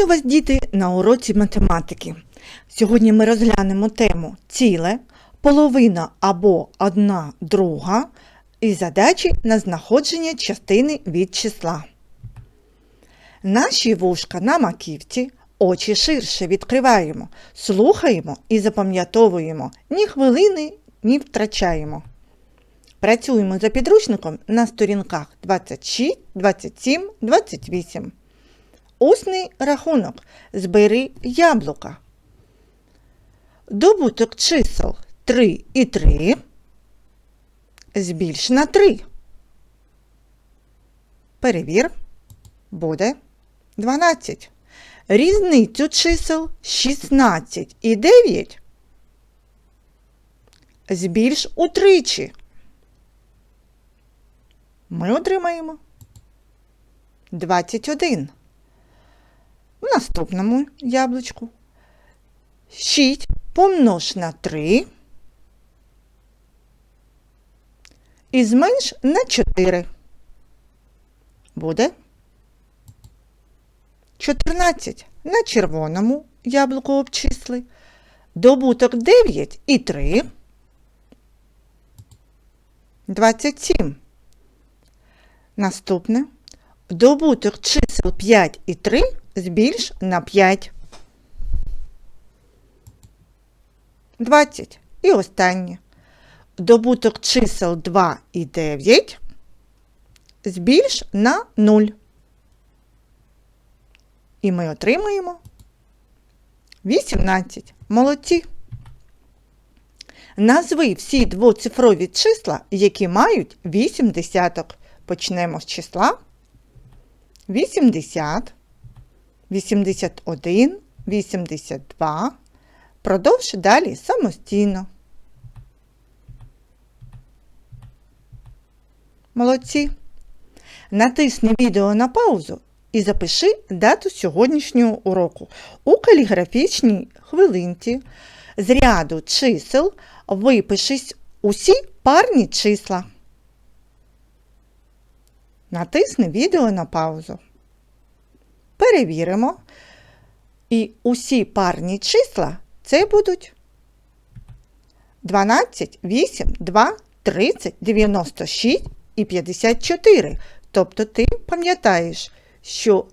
Вітаю вас, діти, на уроці математики. Сьогодні ми розглянемо тему ціле, половина або одна друга і задачі на знаходження частини від числа. Наші вушка на маківці, очі ширше відкриваємо, слухаємо і запам'ятовуємо, ні хвилини, ні втрачаємо. Працюємо за підручником на сторінках 26, 27, 28. Усний рахунок. Збери яблука. Добуток чисел 3 і 3. Збільш на 3. Перевір. Буде 12. Різницю чисел 16 і 9. Збільш утричі. Ми отримаємо 21. В наступному яблучку 6 помнож на 3 і зменш на 4. Буде 14. На червоному яблуку обчисли. Добуток 9 і 3. 27. Наступне. Добуток чисел 5 і 3 збільш на 5. 20. І останнє. Добуток чисел 2 і 9 збільш на 0. І ми отримаємо 18. Молодці. Назви всі двоцифрові числа, які мають 8 десяток. Почнемо з числа 80, 81, 82. Продовж далі самостійно. Молодці. Натисни відео на паузу і запиши дату сьогоднішнього уроку. У каліграфічній хвилинці з ряду чисел випишись усі парні числа. Натисни відео на паузу. Перевіримо. І усі парні числа це будуть 12, 8, 2, 30, 96 і 54. Тобто ти пам'ятаєш, що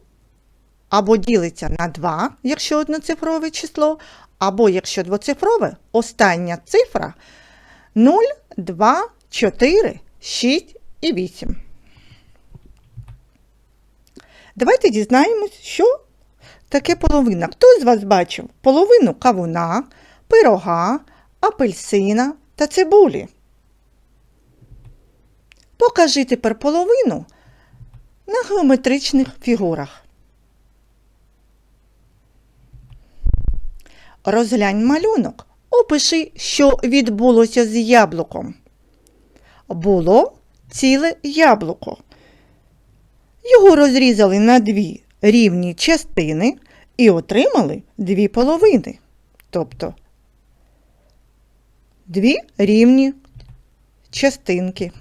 або ділиться на 2, якщо одноцифрове число, або якщо двоцифрове, остання цифра 0, 2, 4, 6 і 8. Давайте дізнаємось, що таке половина. Хто з вас бачив половину кавуна, пирога, апельсина та цибулі? Покажи тепер половину на геометричних фігурах. Розглянь малюнок. Опиши, що відбулося з яблуком. Було ціле яблуко. Його розрізали на дві рівні частини і отримали дві половини. Тобто дві рівні частинки.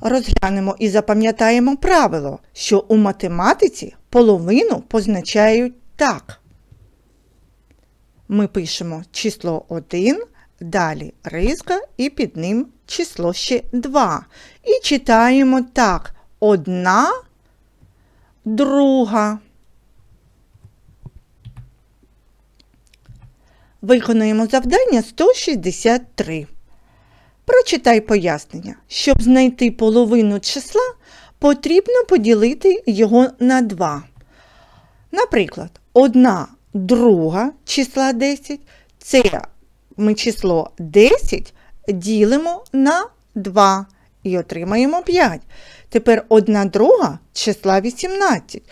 Розглянемо і запам'ятаємо правило, що у математиці половину позначають так. Ми пишемо число 1, далі риска і під ним число ще 2. І читаємо так: одна, друга. Виконуємо завдання 163. Прочитай пояснення. Щоб знайти половину числа, потрібно поділити його на 2. Наприклад, одна друга числа 10 це ми число 10 ділимо на 2 і отримаємо 5. Тепер одна друга числа 18.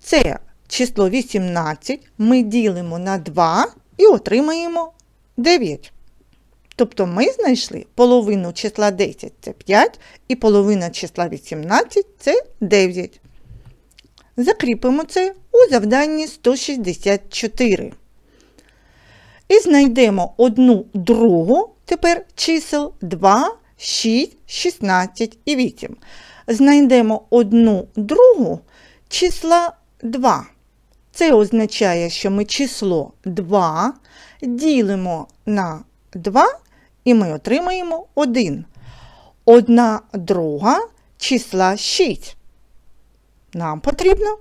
Це число 18 ми ділимо на 2 і отримаємо 9. Тобто ми знайшли половину числа 10 це 5, і половина числа 18 це 9. Закріпимо це у завданні 164. І знайдемо одну другу тепер чисел 2, 6, 16 і 8. знайдемо одну другу числа 2. Це означає, що ми число 2 ділимо на 2 і ми отримаємо 1. Одна друга числа 6. Нам потрібно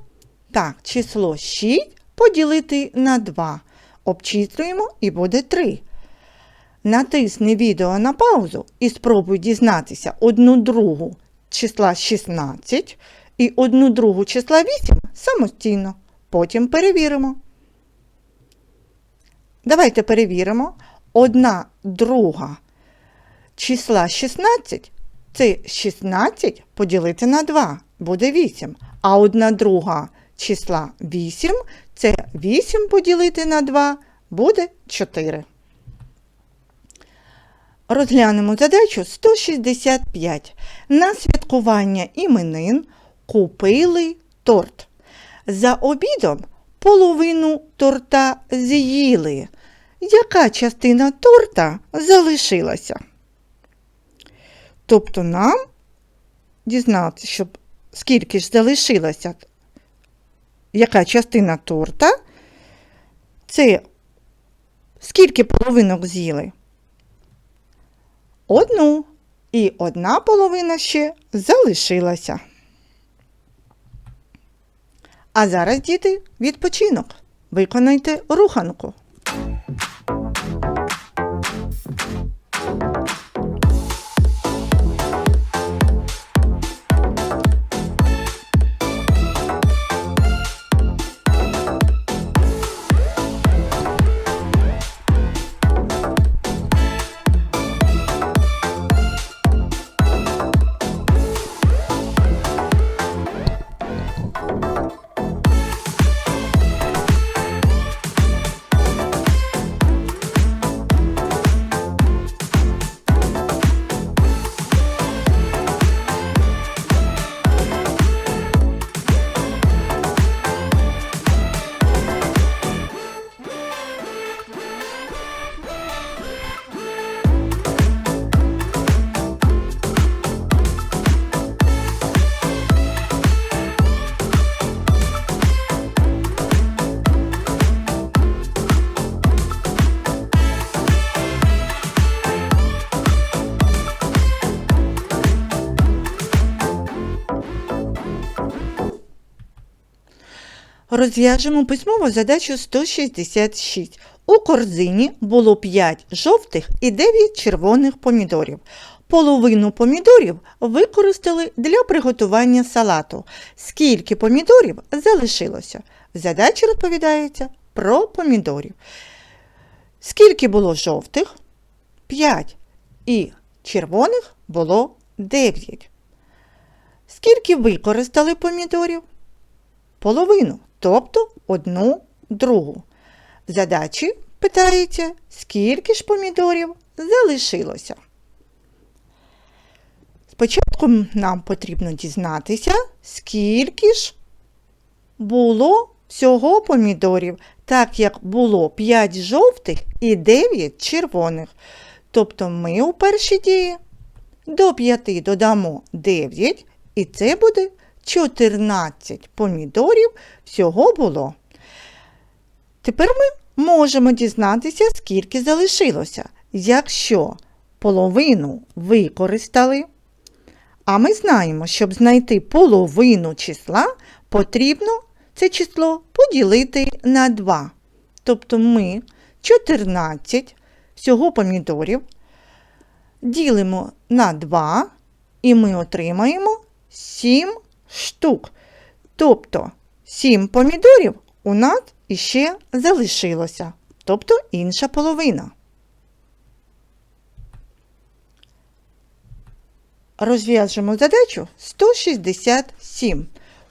так, число 6 поділити на 2. Обчислюємо і буде 3. Натисни відео на паузу і спробуй дізнатися одну другу числа 16 і одну другу числа 8 самостійно. Потім перевіримо. Давайте перевіримо. Одна друга числа 16 це 16 поділити на 2 буде 8. А одна друга числа 8 це 8 поділити на 2 буде 4. Розглянемо задачу 165. На святкування іменин купили торт. За обідом половину торта з'їли. Яка частина торта залишилася? Тобто нам дізнатися, щоб скільки ж залишилося, яка частина торта, це скільки половинок з'їли? Одну. І одна половина ще залишилася. А зараз, діти, відпочинок. Виконайте руханку. Розв'яжемо письмову задачу 166. У корзині було 5 жовтих і 9 червоних помідорів. Половину помідорів використали для приготування салату. Скільки помідорів залишилося? В задачі розповідається про помідорів. Скільки було жовтих? 5. І червоних було 9. Скільки використали помідорів? половину, тобто одну другу. В задачі питається, скільки ж помідорів залишилося. Спочатку нам потрібно дізнатися, скільки ж було всього помідорів, так як було 5 жовтих і 9 червоних. Тобто ми у першій дії до 5 додамо 9, і це буде 14 помідорів всього було. Тепер ми можемо дізнатися, скільки залишилося. Якщо половину використали, а ми знаємо, щоб знайти половину числа, потрібно це число поділити на 2. Тобто ми 14 всього помідорів ділимо на 2, і ми отримаємо 7 штук. Тобто 7 помідорів у нас іще залишилося, тобто інша половина. Розв'яжемо задачу 167.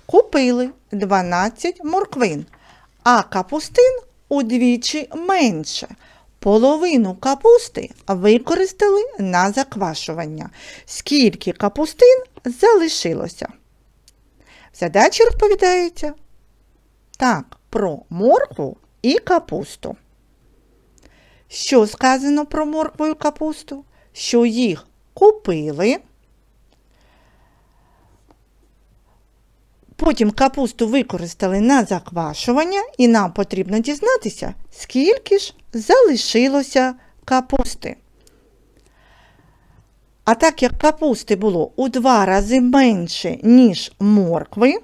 Купили 12 морквин, а капустин удвічі менше. Половину капусти використали на заквашування. Скільки капустин залишилося? Задачі розповідається так, про моркву і капусту. Що сказано про моркву і капусту? Що їх купили, Потім капусту використали на заквашування, і нам потрібно дізнатися, скільки ж залишилося капусти. А так як капусти було у два рази менше, ніж моркви,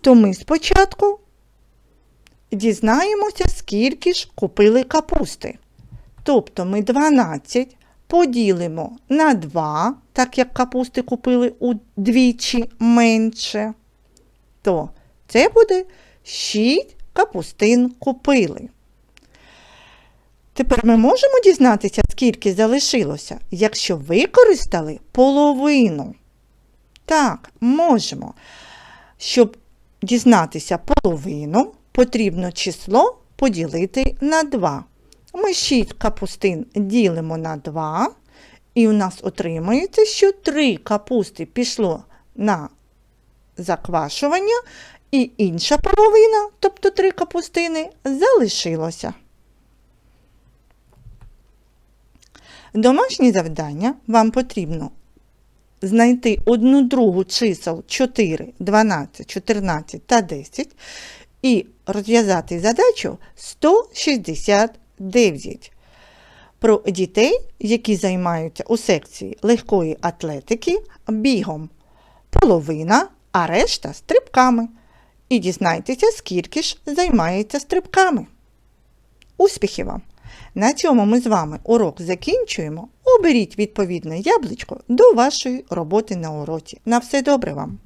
то ми спочатку дізнаємося, скільки ж купили капусти. Тобто ми 12 поділимо на 2, так як капусти купили удвічі менше, то це буде 6 капустин купили. Тепер ми можемо дізнатися, скільки залишилося, якщо використали половину. Так, можемо. Щоб дізнатися половину, потрібно число поділити на 2. Ми 6 капустин ділимо на 2, і у нас отримується, що 3 капусти пішло на заквашування, і інша половина, тобто 3 капустини, залишилося. Домашнє завдання вам потрібно знайти одну другу чисел 4, 12, 14 та 10 і розв'язати задачу 169. Про дітей, які займаються у секції легкої атлетики бігом. Половина, а решта стрибками. І дізнайтеся, скільки ж займається стрибками. Успіхів вам! На цьому ми з вами урок закінчуємо. Оберіть відповідне яблучко до вашої роботи на уроці. На все добре вам!